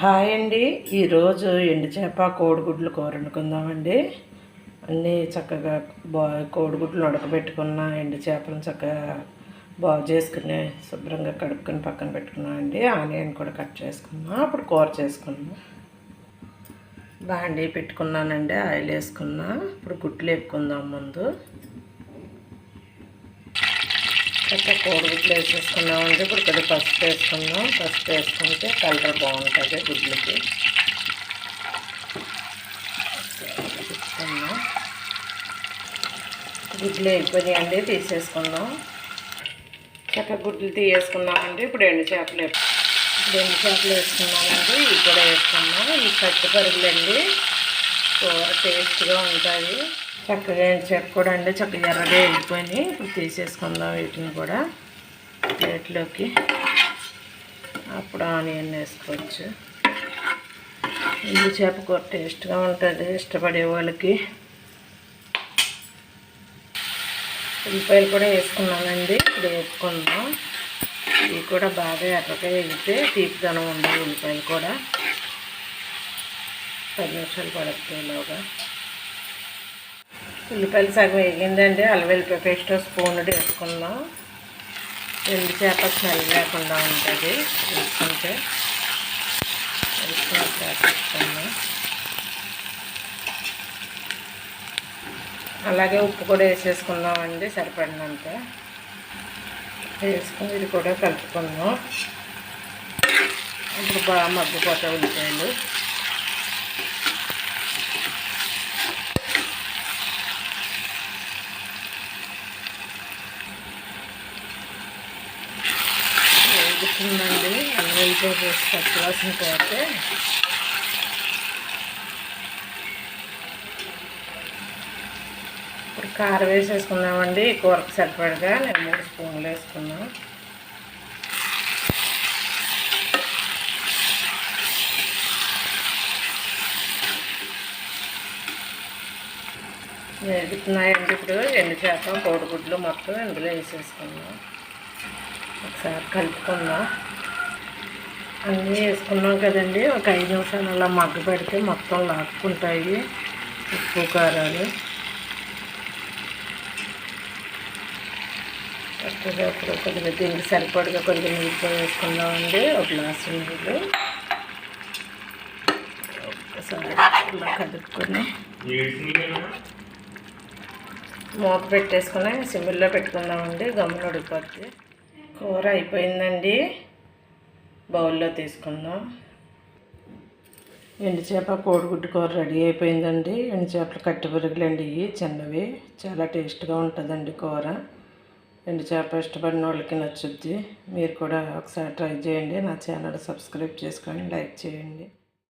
Hi అండి. ఈరోజు ఎండు చేప కోడిగుడ్లు కూర వండుకుందామండి అన్నీ చక్కగా బా కోడిగుడ్లు ఉడకబెట్టుకున్న ఎండు చేపలను చక్కగా బాగు చేసుకుని శుభ్రంగా కడుక్కుని పక్కన పెట్టుకున్నామండి ఆనియన్ కూడా కట్ చేసుకున్నాం. అప్పుడు కూర చేసుకున్నాం బాండీ పెట్టుకున్నానండి. ఆయిల్ వేసుకున్నా ఇప్పుడు గుడ్లు వేపుకుందాం ముందు. చక్కగా కోడిగుడ్లు వేసేసుకున్నామండి ఇప్పుడు కొద్దిగా పసుపు వేసుకుందాం. పసుపు వేసుకుంటే కలర్ బాగుంటుంది గుడ్లకి. గుడ్లు అయిపోయాయండి తీసేసుకుందాం. చక్కగా గుడ్లు తీసేసుకున్నామండి ఇప్పుడు ఎండు చేపలు ఇప్పుడు ఎండు చేపలు వేసుకున్నామండి. ఇవి కూడా వేసుకున్నాం ఈ కట్టు పరుగులండి. కూర టేస్ట్గా ఉంటుంది చక్కగా ఎండు కూడా అండి చక్కగా ఎర్రగా వెళ్ళిపోయి ఇప్పుడు తీసేసుకుందాం వీటిని కూడా. ప్లేట్లోకి అప్పుడు ఆనియన్ వేసుకోవచ్చు. ఎండు చేప కూర టేస్ట్గా ఉంటుంది ఇష్టపడే వాళ్ళకి. ఉల్లిపాయలు కూడా వేసుకున్నానండి ఇప్పుడు వేసుకుందాం ఇవి కూడా బాగా ఎర్రగా వేగితే తీపిదనం ఉండదు ఉల్లిపాయలు కూడా. పది నిమిషాలు పడుతుందిలోగా ఉల్లిపాయలు సగం వేగిందండి అల్లం పేస్ట్ స్పూన్ వేసుకుందాం ఎండు చేప స్మెల్ లేకుండా ఉంటుంది వేసుకుంటే. వేసుకున్న. అలాగే ఉప్పు కూడా వేసేసుకుందామండి సరిపడినంత. వేసుకుని ఇది కూడా కలుపుకుందాం. ఇప్పుడు బాగా మగ్గిపోతాయి ఉల్లిపాయలు. వేగుతుందండి అల్లం వెల్లిపాయ వేసి పచ్చివాసన పోతే. ఇప్పుడు కారం వేసేసుకున్నామండి కూరకు సరిపడగా నేను మూడు స్పూన్లు వేసుకున్నాను వేగుతున్నాయండి ఇప్పుడు. ఎండు చేప కోడిగుడ్లు మొత్తం ఇందులో వేసేసుకున్నాం. ఒకసారి కలుపుకుందాం. అన్నీ వేసుకున్నాం కదండి. ఒక ఐదు నిమిషాలు అలా మగ్గ పెడితే మొత్తం లాక్కుంటాయి ఉప్పు కారాలు. అప్పుడు ఇప్పుడు కొద్దిగా దీనికి సరిపడగా కొద్దిగా నీళ్ళు వేసుకుందామండి. ఒక గ్లాసు నీళ్ళు. ఒక్కసారి ఇలా కలుపుకొని మూత పెట్టేసుకుని సిమ్మిల్లో పెట్టుకుందామండి. గమ్ములు ఉడిపోద్ది కూర అయిపోయిందండి. బౌల్లో తీసుకుందాం. ఎండు చేప కోడిగుడ్డు కూర రెడీ అయిపోయిందండి. ఎండు చేపలు కట్టి పురుగులండి. ఇవి చిన్నవి. చాలా టేస్ట్గా ఉంటుందండి కూర. ఎండు చేప ఇష్టపడిన వాళ్ళకి నచ్చుద్ది. మీరు కూడా ఒకసారి ట్రై చేయండి. నా ఛానల్ సబ్స్క్రైబ్ చేసుకొని లైక్ చేయండి.